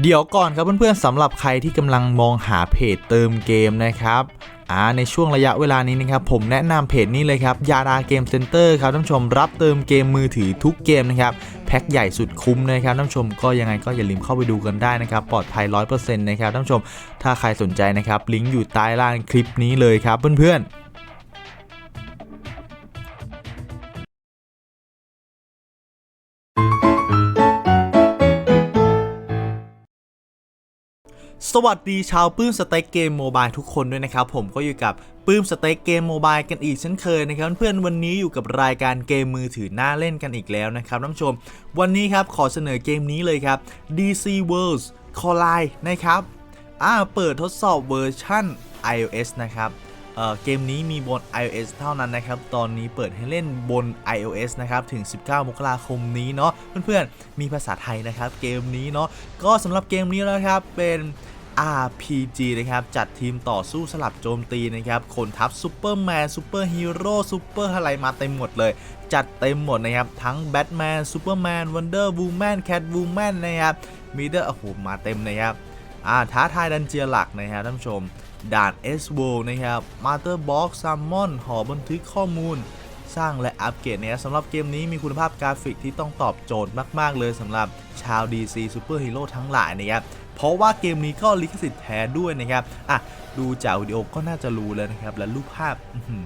เดี๋ยวก่อนครับเพื่อนๆสำหรับใครที่กำลังมองหาเพจเติมเกมนะครับอ่าในช่วงระยะเวลานี้นะครับผมแนะนำเพจนี้เลยครับยาดาเกมเซ็นเตอร์ครับท่านผู้ชมรับเติมเกมมือถือทุกเกมนะครับแพ็คใหญ่สุดคุ้มนะครับท่านผู้ชมก็ยังไงก็อย่าลืมเข้าไปดูกันได้นะครับปลอดภัย 100%นะครับท่านผู้ชมถ้าใครสนใจนะครับลิงก์อยู่ใต้ล่างคลิปนี้เลยครับเพื่อนๆ สวัสดีชาวปื้มสเต็กเกมโมบายทุกคนด้วยนะครับ ผมก็อยู่กับปื้มสเต็กเกมโมบายกันอีกเช่นเคยนะครับเพื่อนๆวันนี้อยู่กับรายการเกมมือถือหน้าเล่นกันอีกแล้วนะครับท่านผู้ชม วันนี้ครับขอเสนอเกมนี้เลยครับ DC Worlds Collide นะครับอ่าเปิดทดสอบเวอร์ชั่น iOS นะครับเเกมนี้มีบน iOS เท่านั้นนะครับ ตอนนี้เปิดให้เล่นบน iOS นะครับ ถึง 19 มกราคมนี้เนาะ เพื่อนๆ มีภาษาไทยนะครับ เกมนี้เนาะ ก็สำหรับเกมนี้แล้วครับ เป็น RPG นะครับจัดทีมต่อสู้สลับโจมตีนะครับขนทัพซูเปอร์แมนซูเปอร์ฮีโร่ซูเปอร์อะไรมาเต็มหมดเลย จัดเต็มหมดนะครับ ทั้งแบทแมนซูเปอร์แมนวันเดอร์วูแมนแคทวูแมนนะครับมีเดอร์โอ้โหมาเต็มนะครับอ่าท้าทายดันเจียหลักนะครับท่านผู้ชม ด่าน S w o r l d นะครับมาเตอร์บ็อกซ์ซัมมอนหอบันทึกข้อมูล สร้างและอัปเกรดนะครับสำหรับเกมนี้มีคุณภาพกราฟิกที่ต้องตอบโจทย์มาก ๆ เลยสำหรับชาว DC Super Hero ทั้งหลายนะครับ เพราะว่าเกมนี้ก็ลิขสิทธิ์แท้ด้วยนะครับอะดูจากวิดีโอก็น่าจะรู้แล้วนะครับ และรูปภาพ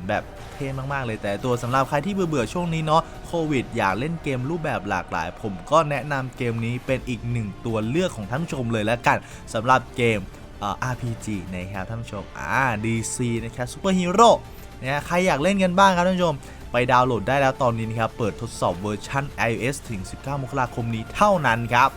แบบเท่มาก ๆ เลยแต่ตัวสำหรับใครที่เบื่อๆช่วงนี้เนาะโควิดอยากเล่นเกมรูปแบบหลากหลาย ผมก็แนะนำเกมนี้เป็นอีกหนึ่งตัวเลือกของท่านผู้ชมเลยแล้วกันสำหรับเกมเอ่อ RPG นะครับท่านผู้ชมอ่า DC นะครับซูเปอร์ฮีโร่นะใครอยากเล่นกันบ้างครับท่านผู้ชมไปดาวน์โหลดได้แล้วตอนนี้นะครับ เปิดทดสอบเวอร์ชัน iOS ถึง 19 มกราคมนี้เท่านั้นครับ